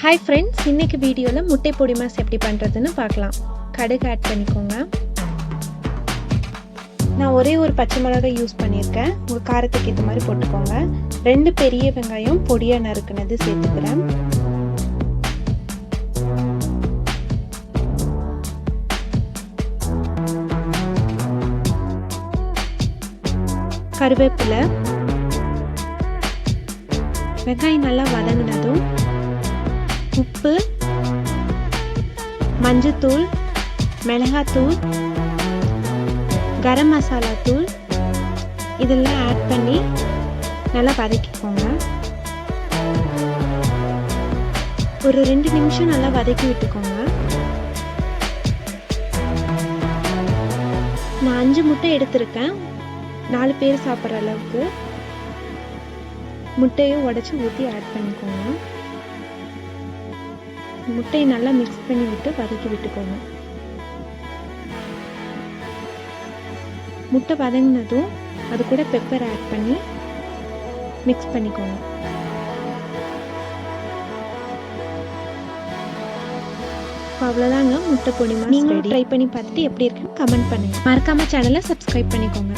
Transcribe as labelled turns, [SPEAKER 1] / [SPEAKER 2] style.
[SPEAKER 1] Hi friends இன்னைக்கு வீடியோவில் முட்டை பொடி மாஸ் எப்படி பண்ணுறதுன்னு பார்க்கலாம். கடுகு ஆட் பண்ணிக்கோங்க. நான் ஒரே ஒரு பச்சை மிளகாய் யூஸ் பண்ணியிருக்கேன். உங்கள் காரத்துக்கு ஏற்ற மாதிரி போட்டுக்கோங்க. ரெண்டு பெரிய வெங்காயம் பொடியாக நறுக்குனது சேர்த்துக்கிறேன். கருவேப்பிலை. வெங்காயம் நல்லா வதங்கினதும் மஞ்சத்தூள் மிளகாத்தூள் கரம் மசாலா தூள் இதெல்லாம் ஆட் பண்ணி நல்லா வதக்கிக்கோங்க. ஒரு ரெண்டு நிமிஷம் நல்லா வதக்கி விட்டுக்கோங்க. நான் அஞ்சு முட்டை எடுத்திருக்கேன். நாலு பேர் சாப்பிட்ற அளவுக்கு முட்டையும் உடச்சி ஊற்றி ஆட் பண்ணிக்கோங்க. முட்டையை நல்லா மிக்ஸ் பண்ணி விட்டு வதக்கி விட்டுக்கோங்க. முட்டை வதங்கினதும் அது கூட பெப்பர் ஆட் பண்ணி மிக்ஸ் பண்ணிக்கோங்க. அவ்வளோதாங்க முட்டை பொடி நீங்களும் ட்ரை பண்ணி பார்த்துட்டு எப்படி இருக்குன்னு கமெண்ட் பண்ணுங்க. மறக்காம சேனலை சப்ஸ்கிரைப் பண்ணிக்கோங்க.